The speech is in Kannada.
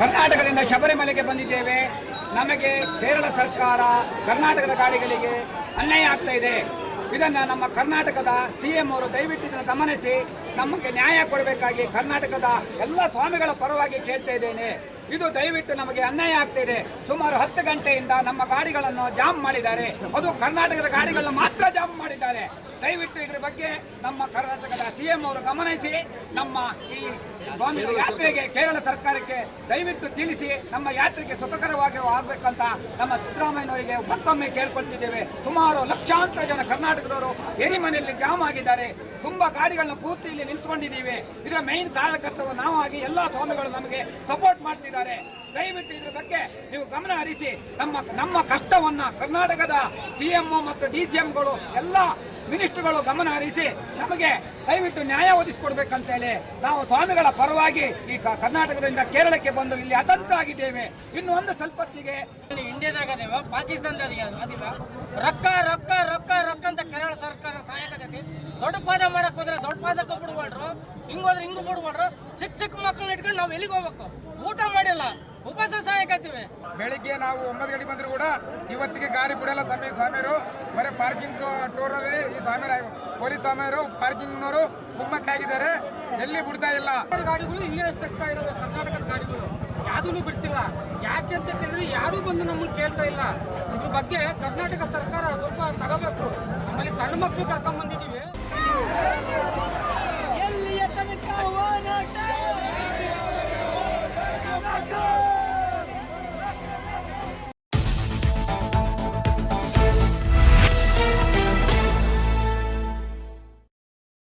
ಕರ್ನಾಟಕದಿಂದ ಶಬರಿಮಲೆಗೆ ಬಂದಿದ್ದೇವೆ. ನಮಗೆ ಕೇರಳ ಸರ್ಕಾರ ಕರ್ನಾಟಕದ ಗಾಡಿಗಳಿಗೆ ಅನ್ಯಾಯ ಆಗ್ತಾ ಇದೆ. ಇದನ್ನು ನಮ್ಮ ಕರ್ನಾಟಕದ ಸಿ ಎಂ ಅವರು ದಯವಿಟ್ಟು ಗಮನಿಸಿ, ನಮಗೆ ನ್ಯಾಯ ಕೊಡಬೇಕಾಗಿ ಕರ್ನಾಟಕದ ಎಲ್ಲ ಸ್ವಾಮಿಗಳ ಪರವಾಗಿ ಕೇಳ್ತಾ ಇದ್ದೇನೆ. ಇದು ದಯವಿಟ್ಟು ನಮಗೆ ಅನ್ಯಾಯ ಆಗ್ತಿದೆ. ಸುಮಾರು ಹತ್ತು ಗಂಟೆಯಿಂದ ನಮ್ಮ ಗಾಡಿಗಳನ್ನು ಜಾಮ್ ಮಾಡಿದ್ದಾರೆ. ಅದು ಕರ್ನಾಟಕದ ಗಾಡಿಗಳನ್ನು ಮಾತ್ರ ಜಾಮ್ ಮಾಡಿದ್ದಾರೆ. ದಯವಿಟ್ಟು ಇದರ ಬಗ್ಗೆ ನಮ್ಮ ಕರ್ನಾಟಕದ ಸಿಎಂ ಅವರು ಗಮನಿಸಿ, ನಮ್ಮ ಈ ಸ್ವಾಮಿ ಯಾತ್ರೆಗೆ, ಕೇರಳ ಸರ್ಕಾರಕ್ಕೆ ದಯವಿಟ್ಟು ತಿಳಿಸಿ, ನಮ್ಮ ಯಾತ್ರೆಗೆ ಸುಖಕರವಾಗಿ ಆಗಬೇಕಂತ ನಮ್ಮ ಸಿದ್ದರಾಮಯ್ಯನವರಿಗೆ ಮತ್ತೊಮ್ಮೆ ಕೇಳ್ಕೊಳ್ತಿದ್ದೇವೆ. ಸುಮಾರು ಲಕ್ಷಾಂತರ ಜನ ಕರ್ನಾಟಕದವರು ಎರಿಮನೆಯಲ್ಲಿ ಜಾಮ್ ಆಗಿದ್ದಾರೆ. ತುಂಬಾ ಗಾಡಿಗಳನ್ನ ಪೂರ್ತಿ ಇಲ್ಲಿ ನಿಲ್ಸ್ಕೊಂಡಿದ್ದೀವಿ. ಇದರ ಮೇನ್ ಕಾರಣಕರ್ತವು ನಾವು ಆಗಿ ಎಲ್ಲಾ ಸ್ವಾಮಿಗಳು ನಮಗೆ ಸಪೋರ್ಟ್ ಮಾಡ್ತಿದ್ದಾರೆ. ದಯವಿಟ್ಟು ಇದ್ರ ಬಗ್ಗೆ ನೀವು ಗಮನ ಹರಿಸಿ. ನಮ್ಮ ನಮ್ಮ ಕಷ್ಟವನ್ನ ಕರ್ನಾಟಕದ ಸಿಎಂ ಮತ್ತು ಡಿ ಸಿ ಎಂಗಳು ಎಲ್ಲ ಮಿನಿಸ್ಟರ್ಗಳು ಗಮನ ಹರಿಸಿ ನಮಗೆ ದಯವಿಟ್ಟು ನ್ಯಾಯ ಒದಗಿಸಿಕೊಡ್ಬೇಕಂತೇಳಿ ನಾವು ಸ್ವಾಮಿಗಳ ಪರವಾಗಿ ಈ ಕರ್ನಾಟಕದಿಂದ ಕೇರಳಕ್ಕೆ ಬಂದು ಇಲ್ಲಿ ಅತಂತ್ರ ಆಗಿದ್ದೇವೆ ಇನ್ನು ಒಂದು ಸ್ವಲ್ಪ ಇಂಡಿಯಾದಾಗ ಪಾಕಿಸ್ತಾನದಾಗ ರೊಕ್ಕ ರೊಕ್ಕ ರೊಕ್ಕ ರೊಕ್ಕ ಅಂತ ಕೇರಳ ದೊಡ್ಡ ಪಾದ ಮಾಡಕ್ ಹೋದ್ರೆ ದೊಡ್ಡ ಪಾದಕ್ಕೆ ಕೊಡ್ಬಾಡ್ರು ಹಿಂಗ್ ಹೋದ್ರೆ ಹಿಂಗ್ ಕೊಡ್ಬಾಡ್ರು ಚಿಕ್ಕ ಚಿಕ್ಕ ಮಕ್ಕಳನ್ನ ಇಟ್ಕೊಂಡು ನಾವು ಎಲ್ಲಿಗೆ ಹೋಗ್ಬೇಕು? ಊಟ ಮಾಡಿಲ್ಲ. ಉಪವಾಸ ಸಹಾಯಕತ್ತೀವಿ ಬೆಳಿಗ್ಗೆ ನಾವು ಒಂಬತ್ತು ಗಂಟೆ ಬಂದ್ರು ಕೂಡ ಇವತ್ತಿಗೆ ಗಾಡಿ ಬಿಡಲ್ಲ ಸಮಯ ಸ್ವಾಮಿಯರು ಬರೀ ಪಾರ್ಕಿಂಗ್ ಟೂರ್ ಅಲ್ಲಿ ಈ ಸ್ವಾಮಿಯರ ಪೊಲೀಸ್ ಸ್ವಾಮಿಯರು ಪಾರ್ಕಿಂಗ್ನವರು ಕುಮ್ಮಕ್ಕಾಗಿದ್ದಾರೆ. ಎಲ್ಲಿ ಬಿಡ್ತಾ ಇಲ್ಲ? ಗಾಡಿಗಳು ಇಲ್ಲೇ ಸ್ಟಕ್ ಇರೋದು ಕರ್ನಾಟಕದ ಗಾಡಿಗಳು. ಯಾವುದೂ ಬಿಡ್ತಿಲ್ಲ. ಯಾಕೆ ಅಂತ ಕೇಳಿದ್ರೆ ಯಾರು ಬಂದು ನಮ್ಮನ್ನು ಕೇಳ್ತಾ ಇಲ್ಲ. ಇದ್ರ ಬಗ್ಗೆ ಕರ್ನಾಟಕ ಸರ್ಕಾರ ಸ್ವಲ್ಪ ತಗೋಬೇಕು. ನಮ್ಮಲ್ಲಿ ಸಣ್ಣ ಮಕ್ಕಳು ಕರ್ಕೊಂಡ್ ಬಂದಿದ್ದೀವಿ.